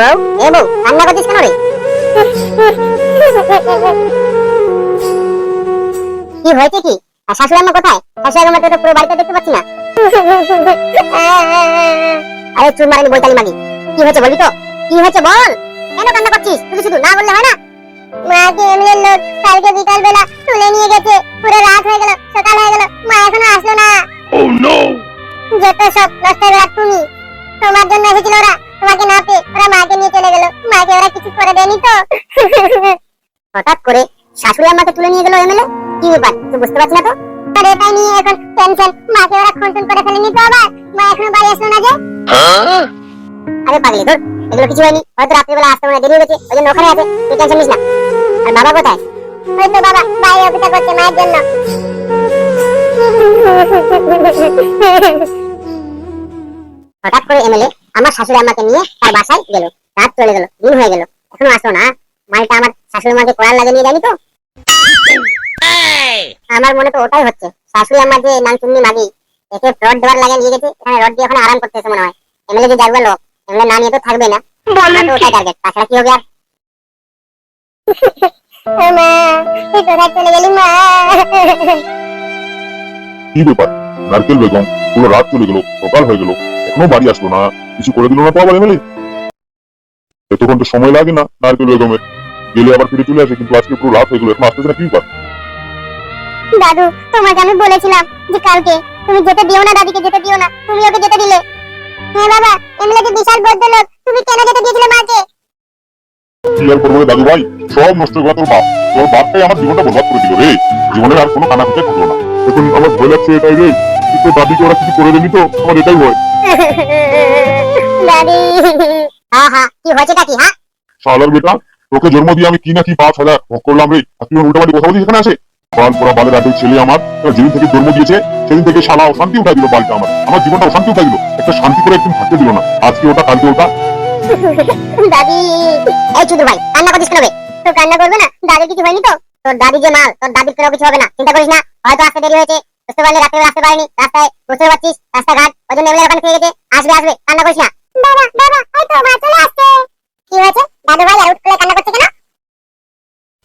বউ এ বউ কান্না করছিস কেন রে? কি হয়েছে কি? আর শাশুড়ি আম্মা কোথায়? শাশুড়ি আম্মা তো পুরো বাড়িতে দেখতে পাচ্ছি না। আরে চুর মারানি বইতালি মাগি কি হয়েছে বলবি তো? কি হয়েছে বল? কেন কান্না করছিস? শুধু শুধু না বললে হয় না। মাকে এমএলএ লোক? কালকে বিকাল বেলা তুলে নিয়ে গেছে। পুরো রাত হয়ে গেল সকাল হয়ে গেল। মা এখনও আসলো না। Oh no! যত সব নষ্ট করে দেয়নি তো? হঠাৎ করে শাশুড়ি আমাকে তুলে নিয়ে গেল এমএলএ? কি ব্যাপার তুই বুঝতে পারছিস না তো? আর এটাই নিয়ে এখন টেনশন মাকে ওরা খুন করে ফেলেনি তো আবার? মা এখনও বাড়ি আসলো না যে? আরে পাগলি ধর এগুলো কিছু হয়নি। হয়তো রাত্রিবেলা আসতে মনে দেরি হয়ে গেছে, ওই জন্য ওখানে আছে। তুই টেনশন নিস না। আর বাবা কোথায়? হয়তো বাবা, বাইরে অপেক্ষা করছে মায়ের জন্য। হঠাৎ করে এমএলএ আমার শাশুড়ি আমাকে নিয়ে তার বাসায় গেল। রাত চলে গেল, দিন হয়ে গেল। এখনও আসলো না। মালটা আমার শাশুড়ি মাকে কোড়াল লাগে নিয়ে যায়নি তো আমার মনে তো ওটাই হচ্ছে। শাশুড়ি আমার যে নাম চুন্নি মাগি একে রড দেওয়ার লাগে নিয়ে গেছে এখানে রড দিয়ে ওখানে আরাম করতেছে মনে হয়। এমএলএ যে যাবে লোক এমএলএ না নিয়ে তো থাকবে না। তো ওটাই টার্গেট তাছাড়া কি হবে আর? মা তুই কোথায় চলে গেলি মা। কি ব্যাপার? নারকেল বেগম পুরো রাত চলে গেল সকাল হয়ে গেল এখনও বাড়ি আসলো না। কিছু করে দিল না তো আবার এমএলএ? এতক্ষণ তো সময় লাগে না নারকেল বেগমের গেলে আবার ফিরে চলে আসে কিন্তু আজকে পুরো রাত হয়ে গেল। এখন আসতেছে না কি ব্যাপার দাদু তোমাকে আমি বলেছিলাম যে কালকে তুমি যেতে দিও না দাদিকে যেতে দিও না। তুমি ওকে যেতে দিলে। হ্যাঁ বাবা এমএলএ যে বিশাল বদ্ধ লোক তুমি কেন যেতে দিয়েছিলে মাকে? কি আর করব দাদু ভাই? সব নষ্ট করা তোর বাপ। তোর বাপটাই আমার জীবনটা বরবাদ করে দিল রে। জীবনের আর কোনো কানা খুঁজে থাকল না। এখন আমার ভয় লাগছে এটাই রে তোর দাদিকে ওরা কিছু করে দেনি তো? আমার এটাই ভয়। দাদি। হ্যাঁ হ্যাঁ কি হয়েছেটা কি হ্যাঁ? শালার বেটা তোকে জন্ম দিয়ে আমি কি না কি পাঁচ হাজার ভোগ করলাম রে আর তুই উল্টাপাল্টি কথা বলছিস এখানে আসে? বাল পড়া বালের আগে ছেলে আমার যেদিন থেকে জন্ম দিয়েছে সেদিন থেকে শালা অশান্তি উঠাই দিল বালটা আমার আমার জীবনটা অশান্তি উঠাই দিল একটা শান্তি করে একদিন থাকতে দিল না আজকে ওটা কালকে ওটা। দাদি এই চুদুর ভাই কান্না করছিস কেন বে তো কান্না করবে না দাদির কিছু হয়নি তো? তোর দাদি যে মাল তোর দাদির কোনো কিছু হবে না চিন্তা করিস না হয়তো আসতে দেরি হয়েছে বুঝতে পারলে রাত্রে আসতে পারেনি রাস্তায় বুঝতে পারছিস রাস্তাঘাট ওই জন্য এমএলএ ওখানে থেকে গেছে আসবে আসবে কান্না করিস না। বাবা বাবা তো মা চলে আসছে কি হয়েছে দাদু ভাই আর করে কান্না করছে কেন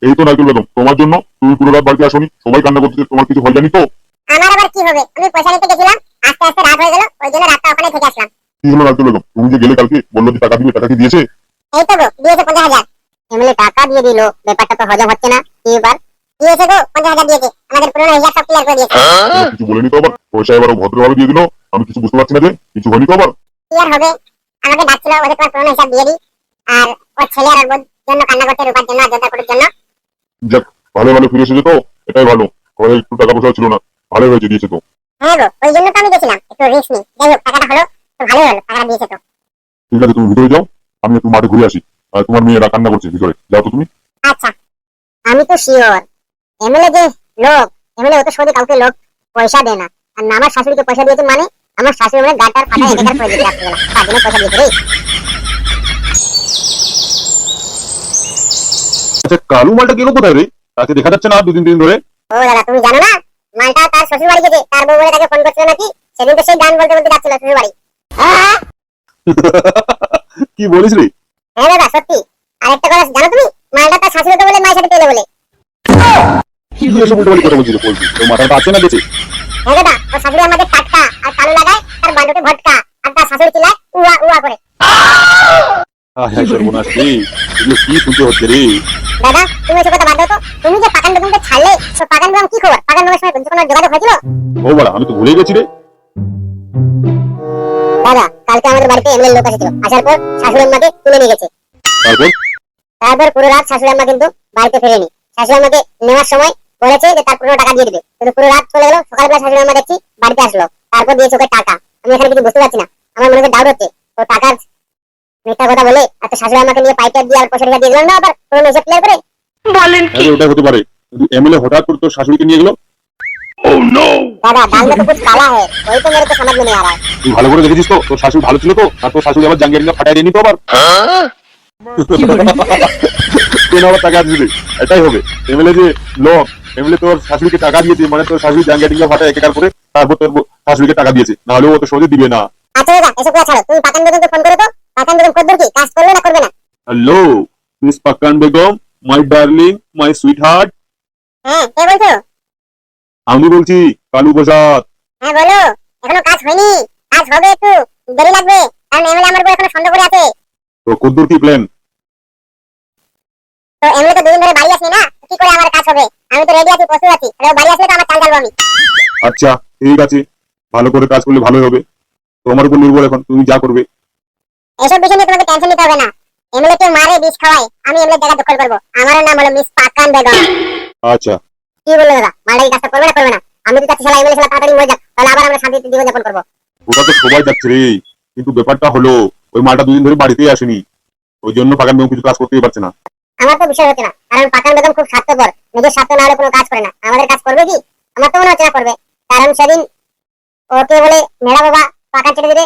এই তো বেগম তোমার জন্য তুমি পুরো রাত বাড়িতে আসনি সবাই কান্না তোমার কিছু হয় জানি তো? আমার আবার কি হবে? আমি পয়সা নিতে গেছিলাম আস্তে আস্তে রাত হয়ে গেল ওই জন্য রাতটা ওখানে থেকে আসলাম। কি হলো বেগম? তুমি যে গেলে কালকে বলল যে টাকা দিবে টাকা কি দিয়েছে? এই তো গো দিয়েছে পঞ্চাশ হাজার। এমএলএ টাকা দিয়ে দিল ব্যাপারটা তো হজম হচ্ছে না কি ব্যাপার দিয়েছে গো পঞ্চাশ হাজার দিয়েছে আমাদের পুরোনো হিসাব সব ক্লিয়ার করে দিয়েছে। কিছু বলেনি তো আবার? পয়সা এবার ভদ্রভাবে দিয়ে দিল আমি কিছু বুঝতে পারছি না যে কিছু হয়নি তো আবার? কি আর হবে? আমাকে ডাকছিল ওদের তোমার পুরোনো হিসাব দিয়ে দিই। আর ওর ছেলে আর ওর জন্য কান্না করতে রূপার জন্য আর যোদ্ধাপুরের জন্য। যাক ভালো ভালো ফিরে এসেছে তো? এটাই ভালো। ঘরে একটু টাকা পয়সা ছিল না। ভালো হয়েছে দিয়েছে তো। হ্যাঁ গো ওই জন্য তো আমি গেছিলাম। একটু রিস্ক নিই। যাই হোক টাকাটা হলো তো ভালোই হলো টাকাটা দিয়েছে তো। ঠিক আছে তুমি ভিতরে যাও। আমি একটু মাঠে ঘুরে আসি। আর তোমার মেয়েরা কান্না করছে ভিতরে। যাও তো তুমি। আচ্ছা। আমি তো শিওর এমএলএ যে লোক এমএলএ ও তো সৌদি কাউকে লোক পয়সা দেয় না। আর আমার শাশুড়িকে পয়সা দিয়েছে মানে আমার শাশুড়ি মানে গাটার ফাটা একাকার করে দিতে রাত্রিবেলা। তার জন্য পয়সা দিয়েছে রে। আচ্ছা কালু মালটা গেল কোথায় রে? তাকে দেখা যাচ্ছে না দুদিন দিন ধরে। ও দাদা তুমি জানো না? মালটা তার শ্বশুর বাড়ি গেছে তার বউ বলে তাকে ফোন করছিল নাকি? সেদিন তো সেই গান বলতে বলতে যাচ্ছিল শ্বশুর বাড়ি কি বলিস রে? হ্যাঁ দাদা সত্যি। আরেকটা কথা জানো তুমি? মালটা তার শাশুড়িকে বলে মায়ের সাথে পেলে বলে। কি এসব উল্টো কথা বলছিস বলছিস তোর মাথাটা আছে না বেঁচে? হ্যাঁ দাদা ওর শাশুড়ি আমাদের টাটকা আর কালো লাগায় তার বান্ডুকে ভটকা আর তার শাশুড়ি চিল্লায় উয়া উয়া করে আয় হায় সর্বনাশ। রে এগুলো কি শুনতে হচ্ছে রে? দাদা তুমি এসব কথা বাদ দাও তো। তুমি যে পাকান বেগমকে ছাড়লে তো পাকান বেগম কি খবর? পাকান বেগমের সঙ্গে কোনো যোগাযোগ হয়েছিল? ও বাড়া আমি তো ভুলে গেছি রে। দাদা কালকে আমাদের বাড়িতে এমএলএ লোক এসেছিল। আসার পর শাশুড়ি আম্মাকে তুলে নিয়ে গেছে। তারপর? তারপর পুরো রাত শাশুড়ি আম্মা কিন্তু বাড়িতে ফেরেনি। শাশুড়ি আম্মাকে নেওয়ার সময় বলেছে যে তার পুরো টাকা দিয়ে দিবে। কিন্তু পুরো রাত চলে গেল সকালবেলা শাশুড়ি আম্মা দেখছি বাড়িতে আসলো। তারপর দিয়েছে ওকে টাকা। আমি এখানে কিছু বুঝতে পারছি না। আমার মনে হচ্ছে ডাউট হচ্ছে। ও টাকার মিথ্যা কথা বলে আর তো শাশুড়ি আম্মাকে নিয়ে পাইকার দিয়ে আর পয়সা টাকা দিয়ে দিলাম না আবার পুরো হিসাব ক্লিয়ার করে আরে ওটা হতে পারে কিন্তু এমএলএ হঠাৎ করে তোর শাশুড়িকে নিয়ে গেলো Oh no! दादा दाल में तो कुछ काला है वही तो मेरे को समझ में नहीं आ रहा है তুই ভালো করে দেখেছিস তো তোর শাশুড়ি ভালো ছিল তো আর তোর শাশুড়ি আবার জাঙ্গিয়ারিঙ্গা ফাটাই দেয়নি তো আবার Huh? কেন আবার টাকা দিবি এটাই হবে এমএলএ যে লোক এমএলএ তোর শাশুড়িকে টাকা দিয়েছে মানে তোর শাশুড়ি জাঙ্গিয়ারিঙ্গা ফাটাই একাকার করে তারপর তোর ব- শাশুড়িকে টাকা দিয়েছে নাহলে ও তো সহজে দিবে না আচ্ছা দাদা এসব কথা ছাড়ো তুমি পাকান বেগমকে ফোন করে তো পাকান বেগম কদ্দুর কি? কাজ করবে না করবে না? Hello miss Pakan Begum my darling my sweetheart হ্যাঁ কে বলছো? আমি বলছি কালু প্রসাদ। হ্যাঁ বলো। এখনও কাজ হয়নি। কাজ হবে একটু। দেরি লাগবে। কারণ এমএলএ আমার উপর এখনও সন্দেহ করে আছে। তো কদ্দুর কি প্ল্যান তো এমএলএ তো দুদিন ধরে বাড়ি আসেনি না? কি করে আমার কাজ হবে? আমি তো রেডি আছি প্রস্তুত আছি। বাড়ি আসলে তো আমার চাল চালবো আমি। আচ্ছা ঠিক আছে। ভালো করে কাজ করলে ভালোই হবে। তোমার উপর নির্ভর এখন। তুমি যা করবে। এসব বিষয় নিয়ে তোমাকে টেনশন নিতে হবে না। এমএলএ কেউ মারে বিষ খাওয়ায় আমি এমএলএ জায়গা দখল করব। আমার নাম হলো মিস পাকান বেগম। আচ্ছা। কি বলল দাদা? মারা এই কাজটা করবে না করবে না? আমি তো চাচ্ছি শালা এমএলএ শালা তাড়াতাড়ি মরে যাক তাহলে আবার আমরা শান্তিতে জীবন যাপন করব। ওটা তো সবাই যাচ্ছে রে কিন্তু ব্যাপারটা হলো ওই মালটা দুদিন ধরে বাড়িতেই আসেনি। ওই জন্য পাকান বেগম কিছু কাজ করতেই পারছে না। আমার তো বিষয় হচ্ছে না কারণ পাকান বেগম খুব স্বার্থপর নিজের স্বার্থ না হলে কোনো কাজ করে না। আমাদের কাজ করবে কি? আমার তো মনে হচ্ছে না করবে। কারণ সেদিন ওকে বলে মেলা বাবা পাকান ছেড়ে দিবে।